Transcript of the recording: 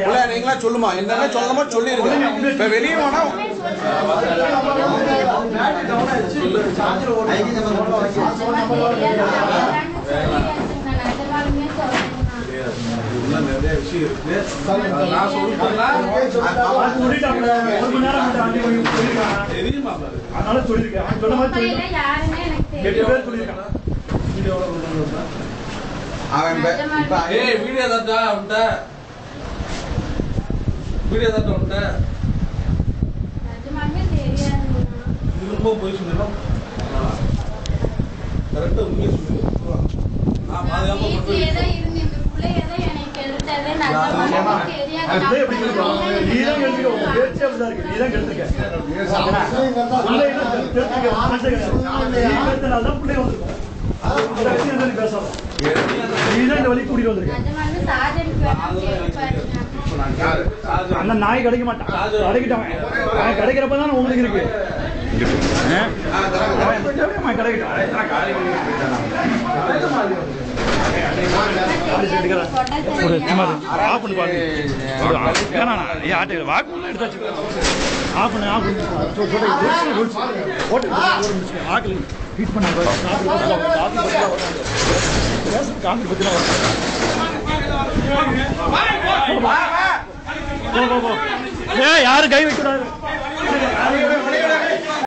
இல்ல நீங்களா சொல்லுமா? என்னென்ன சொல்லணுமோ சொல்லிருங்க. இப்ப வெளியே போனா நிறைய விஷயம் இருக்கு நான் சொல்லியிருக்காங்க தெரியுமா பாரு அதனால சொல்லியிருக்கேன் சொன்ன மாதிரி சொல்லியிருக்கான் எட்டு பேர் சொல்லியிருக்கான் அவன் ஏய் வீடியோ தாட்டா உன்ட்ட வீடியோ தாட்டா தெரியாதுண்ணா திரும்ப போய் சொன்னா கரெக்டா உண்மையை சொல்லு நான் பாதுகாப்பா கொண்டு வழி யாரு வந்திருக்கேன் அந்த நாய் கிடைக்க மாட்டான் கிடைக்கிட்டவன் அவன் கிடைக்கிறப்ப தான் உங்களுக்கு இருக்கு ஒரு சும்மா ஆஃப் பண்ணி பாருங்க ஒரு ஏன் ஆட்டு வாக்கு எடுத்தாச்சு ஆஃப் பண்ண ஆஃப் பண்ணு சொ- ஹீட் பண்ண காஃபி ஏ யாரும் கை வைக்கூடாது